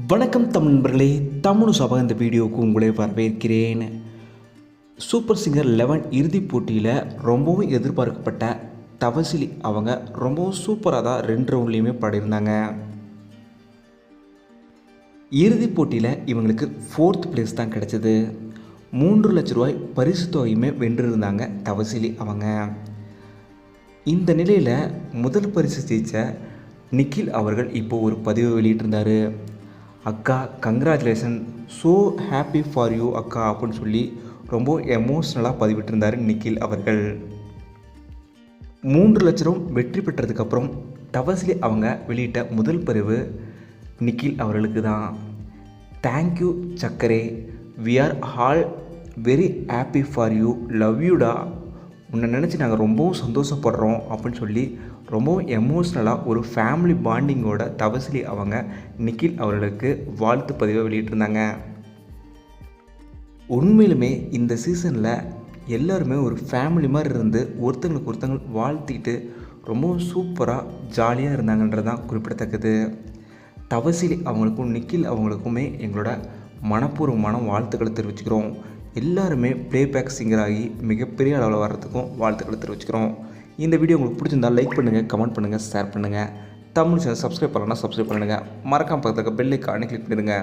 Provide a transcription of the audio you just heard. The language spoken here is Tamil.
வணக்கம் தமிழ் நண்பர்களே தமிழ் சபா இந்த வீடியோவுக்கு உங்களை வரவேற்கிறேன். சூப்பர் சிங்கர் லெவன் இறுதிப் போட்டியில் ரொம்பவும் எதிர்பார்க்கப்பட்ட தவசிலி அவங்க ரொம்பவும் சூப்பராக தான் ரெண்டு ரவுண்ட்லேயுமே பாடியிருந்தாங்க. இறுதிப் போட்டியில் இவங்களுக்கு ஃபோர்த் பிளேஸ் தான் கிடைச்சது. மூன்று லட்ச ரூபாய் பரிசு தொகையுமே வென்றிருந்தாங்க தவசிலி அவங்க. இந்த நிலையில் முதல் பரிசு ஜெயிச்ச நிக்கில் அவர்கள் இப்போது ஒரு பதிவு வெளியிட்டிருந்தார். அக்கா congratulation so happy for you அக்கா அப்படின்னு சொல்லி ரொம்ப எமோஷ்னலாக பதிவிட்டிருந்தார் நிக்கில் அவர்கள். மூன்று லட்சம் வெற்றி பெற்றதுக்கப்புறம் டவர்ஸ்லி அவங்க வெளியிட்ட முதல் பதிவு நிக்கில் அவர்களுக்கு தான் thank you சக்கரே. We are all very happy for you love யூடா உன்னை நினச்சி நாங்கள் ரொம்பவும் சந்தோஷப்படுறோம் அப்படின்னு சொல்லி ரொம்பவும் எமோஷ்னலாக ஒரு ஃபேமிலி பாண்டிங்கோட தவசிலி அவங்க நிக்கில் அவர்களுக்கு வாழ்த்து பதிவை வெளியிட்டிருந்தாங்க. உண்மையிலுமே இந்த சீசனில் எல்லாருமே ஒரு ஃபேமிலி மாதிரி இருந்து ஒருத்தங்களுக்கு ஒருத்தங்க வாழ்த்திட்டு ரொம்பவும் சூப்பராக ஜாலியாக இருந்தாங்கன்றது தான் குறிப்பிடத்தக்கது. தவசிலி அவங்களுக்கும் நிக்கில் அவங்களுக்குமே எங்களோட மனப்பூர்வமான வாழ்த்துக்களை தெரிவிச்சுக்கிறோம். எல்லாருமே ப்ளேபேக் சிங்கராகி மிகப்பெரிய அளவில் வர்றதுக்கும் வாழ்த்துக்களை தெரிவிச்சுக்கிறோம். இந்த வீடியோ உங்களுக்கு பிடிச்சிருந்தால் லைக் பண்ணுங்கள் கமெண்ட் பண்ணுங்கள் ஷேர் பண்ணுங்கள் தமிழ் சேனல் சப்ஸ்கிரைப் பண்ணலன்னா சப்ஸ்கிரைப் பண்ணுங்கள் மறக்காம பக்கத்துக்கு பெல் ஐக்கானே கிளிக் பண்ணிடுங்க.